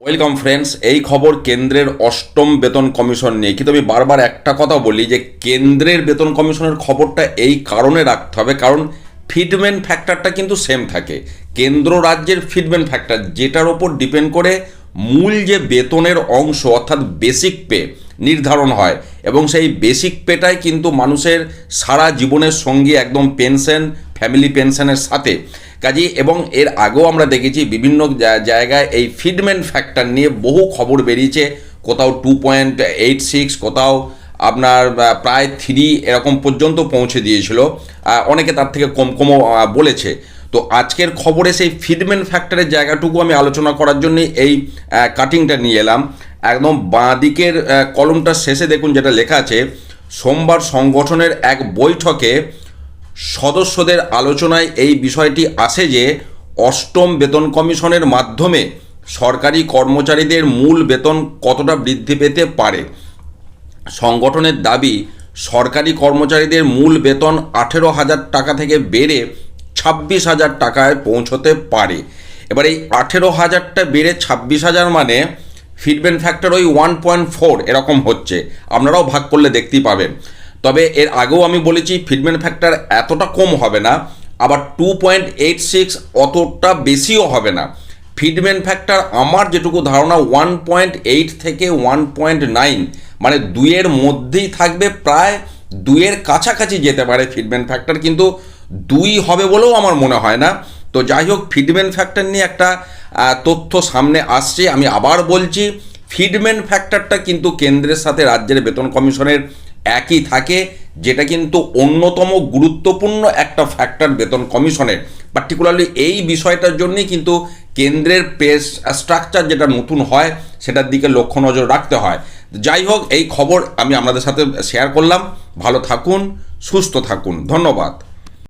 Welcome friends এই খবর কেন্দ্রের অষ্টম বেতন কমিশন নিয়ে। কিন্তু আমি বারবার একটা কথা বলি যে, কেন্দ্রের বেতন কমিশনের খবরটা এই কারণে রাখতে হবে, কারণ ফিডম্যান ফ্যাক্টরটা কিন্তু সেম থাকে। কেন্দ্র রাজ্যের ফিডম্যান ফ্যাক্টর যেটার ওপর ডিপেন্ড করে মূল যে বেতনের অংশ, অর্থাৎ বেসিক পে নির্ধারণ হয়। এবং সেই বেসিক পেটাই কিন্তু মানুষের সারা জীবনের সঙ্গী, একদম পেনশন ফ্যামিলি পেনশনের সাথে। কাজে, এবং এর আগেও আমরা দেখেছি বিভিন্ন জায়গায় এই ফিডম্যান ফ্যাক্টর নিয়ে বহু খবর বেরিয়েছে। কোথাও টু পয়েন্ট এইট সিক্স, কোথাও আপনার প্রায় থ্রি এরকম পর্যন্ত পৌঁছে দিয়েছিল। অনেকে তার থেকে কম, কমও বলেছে। তো আজকের খবরে সেই ফিডম্যান ফ্যাক্টরের জায়গাটুকু আমি আলোচনা করার জন্য এই কাটিংটা নিয়ে এলাম। একদম বাঁ দিকের কলমটার শেষে দেখুন যেটা লেখা আছে, সোমবার সংগঠনের এক বৈঠকে সদস্যদের আলোচনায় এই বিষয়টি আসে যে, অষ্টম বেতন কমিশনের মাধ্যমে সরকারি কর্মচারীদের মূল বেতন কতটা বৃদ্ধি পেতে পারে? সংগঠনের দাবি, সরকারি কর্মচারীদের মূল বেতন আঠেরো হাজার টাকা থেকে বেড়ে ছাব্বিশ হাজার টাকায় পৌঁছতে পারে। এবার এই আঠেরো হাজারটা বেড়ে ছাব্বিশ হাজার মানে ফিডব্যান ফ্যাক্টর ওই ওয়ান পয়েন্ট ফোর এরকম হচ্ছে। আপনারাও ভাগ করলে দেখতেই পাবেন। তবে এর আগেও আমি বলেছি ফিডব্যান ফ্যাক্টর এতটা কম হবে না, আবার টু পয়েন্ট এইট সিক্স অতটা বেশিও হবে না। ফিডম্যান ফ্যাক্টর আমার যেটুকু ধারণা ওয়ান পয়েন্ট এইট থেকে ওয়ান পয়েন্ট নাইন মানে দুইয়ের মধ্যেই থাকবে, প্রায় দুইয়ের কাছাকাছি যেতে পারে ফিডম্যান ফ্যাক্টর, কিন্তু দুই হবে বলেও আমার মনে হয় না। তো যাই হোক ফিডম্যান ফ্যাক্টর নিয়ে একটা তথ্য সামনে আসছে, আমি আবার বলছি ফিডম্যান ফ্যাক্টরটা কিন্তু কেন্দ্রের সাথে রাজ্যের বেতন কমিশনের একই থাকে, যেটা কিন্তু অন্যতম গুরুত্বপূর্ণ একটা ফ্যাক্টর বেতন কমিশনের। পার্টিকুলারলি এই বিষয়টার জন্যই কিন্তু কেন্দ্রের পে স্ট্রাকচার যেটা নতুন হয়, সেটার দিকে লক্ষ্য নজর রাখতে হয়। যাই হোক, এই খবর আমি আপনাদের সাথে শেয়ার করলাম। ভালো থাকুন, সুস্থ থাকুন। ধন্যবাদ।